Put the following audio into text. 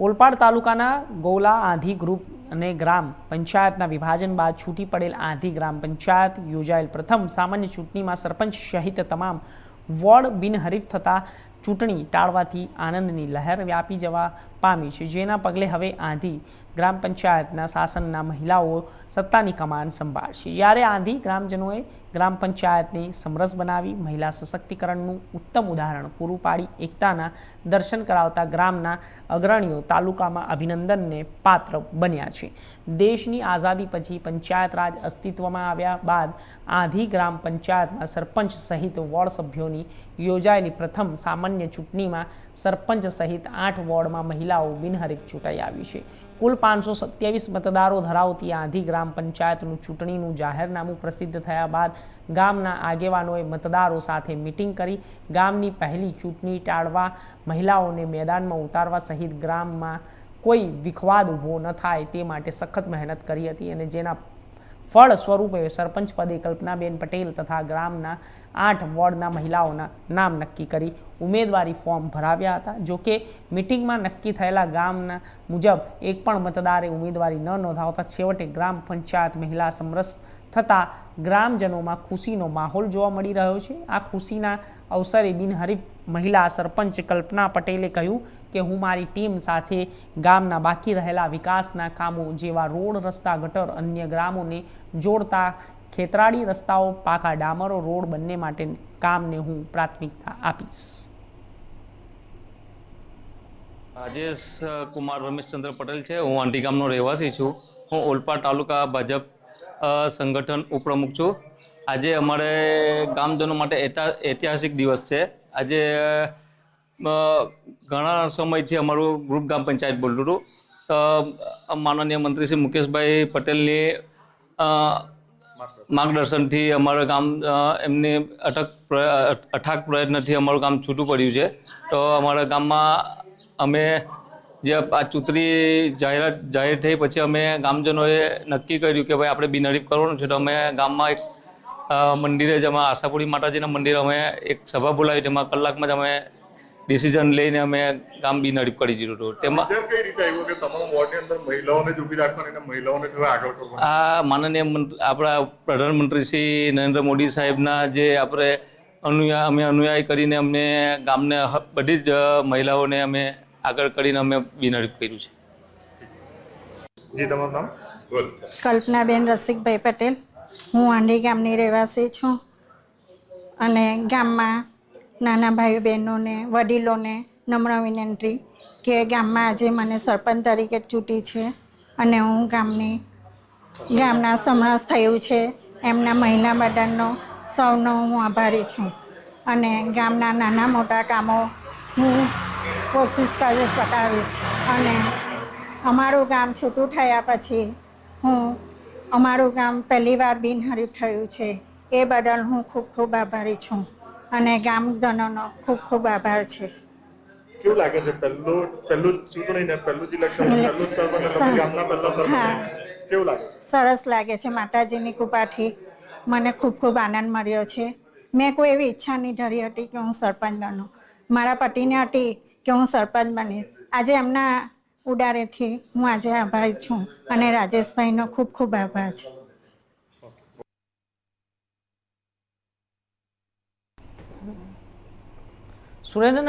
ઓલપાડ તાલુકાના ગોલા આંધી ગ્રુપ અને ગ્રામ પંચાયતના વિભાજન બાદ છૂટી પડેલ આંધી ગ્રામ પંચાયત યોજાયેલ પ્રથમ સામાન્ય ચૂંટણીમાં સરપંચ સહિત તમામ વોર્ડ બિનહરીફ થતા ચૂંટણી ટાળવાથી આનંદની લહેર વ્યાપી જવા પામી છે. જેના પગલે હવે આંધી ગ્રામ પંચાયતના શાસનના મહિલાઓ સત્તાની કમાન સંભાળશે. જ્યારે આંધી ગ્રામજનોએ ગ્રામ પંચાયતને સમરસ બનાવી મહિલા સશક્તિકરણનું ઉત્તમ ઉદાહરણ પૂરું પાડી, એકતાના દર્શન કરાવતા ગ્રામના અગ્રણીઓ તાલુકામાં અભિનંદનને પાત્ર બન્યા છે. દેશની આઝાદી પછી પંચાયત રાજ અસ્તિત્વમાં આવ્યા બાદ આંધી ગ્રામ પંચાયતમાં સરપંચ સહિત વોર્ડ સભ્યોની યોજાયેલી પ્રથમ સામાન્ય ચૂંટણીમાં સરપંચ સહિત આઠ વોર્ડમાં મહિલાઓ બિનહરીફ ચૂંટાઈ આવી છે. કુલ પાંચસો સત્યાવીસ મતદારો ધરાવતી આંધી ગ્રામ પંચાયતનું ચૂંટણીનું જાહેરનામું પ્રસિદ્ધ થયા બાદ ગામના આગેવાનોએ મતદારો સાથે મિટિંગ કરી ગામની પહેલી ચૂંટણી ટાળવા, મહિલાઓને મેદાનમાં ઉતારવા સહિત ગ્રામમાં કોઈ વિખવાદ ઊભો ન થાય તે માટે સખત મહેનત કરી હતી અને જેના ફળ સ્વરૂપે સરપંચ પદે કલ્પનાબેન પટેલ તથા ગ્રામના આઠ વોર્ડના મહિલાઓના નામ નક્કી કરી ઉમેદવારી ફોર્મ ભરાવ્યા હતા. જો કે મિટિંગમાં નક્કી થયેલા ગામના મુજબ એક પણ મતદારે ઉમેદવારી ન નોંધાવતા છેવટે ગ્રામ પંચાયત મહિલા સમરસ થતાં ગ્રામજનોમાં ખુશીનો માહોલ જોવા મળી રહ્યો છે. આ ખુશીના અવસરે બિનહરીફ મહિલા સરપંચ કલ્પના પટેલે કહ્યું કે, હું મારી ટીમ સાથે ગામના બાકી રહેલા વિકાસના કામો જેવા રોડ, રસ્તા, ગટર અન્ય ગ્રામોને જોડતા ખેતરાળી રસ્તાઓ, પાકા ડામરો, રોડ બંને માટે કામને હું પ્રાથમિકતા આપીશ. રાજેશ કુમાર રમેશચંદ્ર પટેલ છે. હું આંટી ગામનો રહેવાસી છું. હું ઓલપાડ તાલુકા ભાજપ સંગઠન ઉપપ્રમુખ છું. આજે અમારે ગામજનો માટે ઐતિહાસિક દિવસ છે. આજે ઘણા સમયથી અમારું ગ્રુપ ગામ પંચાયત બોલતું હતું. માનનીય મંત્રી શ્રી મુકેશભાઈ પટેલની માર્ગદર્શનથી અમારું અ, એમની અટક અઠાક પ્રયત્નથી અમારું ગામ છૂટું પડ્યું છે. તો અમારા ગામમાં અમે જે આ ચૂંટણી જાહેરાત જાહેર થઈ પછી અમે ગામજનોએ નક્કી કર્યું કે ભાઈ આપણે બિનહરીફ કરવાનું છે. તો અમે ગામમાં એક મંદિરે જ અમે આશાપુરી માતાજીના મંદિરે અમે એક સભા બોલાવી. તેમાં કલાકમાં જ અમે ડિસિઝન લઈને અમે ગામ નડી કરી દીધું હતું. તેમાં જેમ કઈ રીતે આવ્યું કે તમામ વોર્ડની અંદર મહિલાઓને જ ઊભી રાખવાની અને મહિલાઓને જ આગળ આ માનનીય આપણા પ્રધાનમંત્રી શ્રી નરેન્દ્ર મોદી સાહેબના જે આપણે અનુયા અમે અનુયાયી કરીને અમને ગામને બધી જ મહિલાઓને અમે આગળ કરીને અમે બિનહરીફ કર્યું છે. જી તમારું નામ? કલ્પનાબેન રસિકભાઈ પટેલ. હું આંડી ગામની રહેવાસી છું અને ગામમાં નાના ભાઈ બહેનોને વડીલોને નમ્ર વિનંતી કે ગામમાં આજે મને સરપંચ તરીકે ચૂંટી છે અને હું ગામની, ગામના સમરસ થયું છે. એમના મહિલા મંડળનો સૌનો હું આભારી છું. અને ગામના નાના મોટા કામો હું કોશિશ કરી પતાવીશ અને અમારું ગામ છૂટું થયા પછી હું, અમારું ગામ પહેલીવાર બિનહરીફ થયું છે. એ બદલ હું ખૂબ ખૂબ આભારી છું. અને ગામજનોનો ખૂબ ખૂબ આભાર છે. કેવું લાગે છે? પહેલું પહેલું ચૂંટણી ને પહેલું જ ઇલેક્શન પહેલું સરપંચ ગામના પહેલા સરપંચ હા. કેવું લાગે? સરસ લાગે છે. માતાજીની કૃપાથી મને ખૂબ ખૂબ આનંદ મળ્યો છે. મેં કોઈ એવી ઈચ્છા નહીં ધરી હતી કે હું સરપંચ બનું. મારા પતિને હતી કે હું સરપંચ બનીશ. આજે એમના ઉડારેથી હું આજે આભારી છું અને રાજેશભાઈનો ખૂબ ખૂબ આભાર છે. Surenin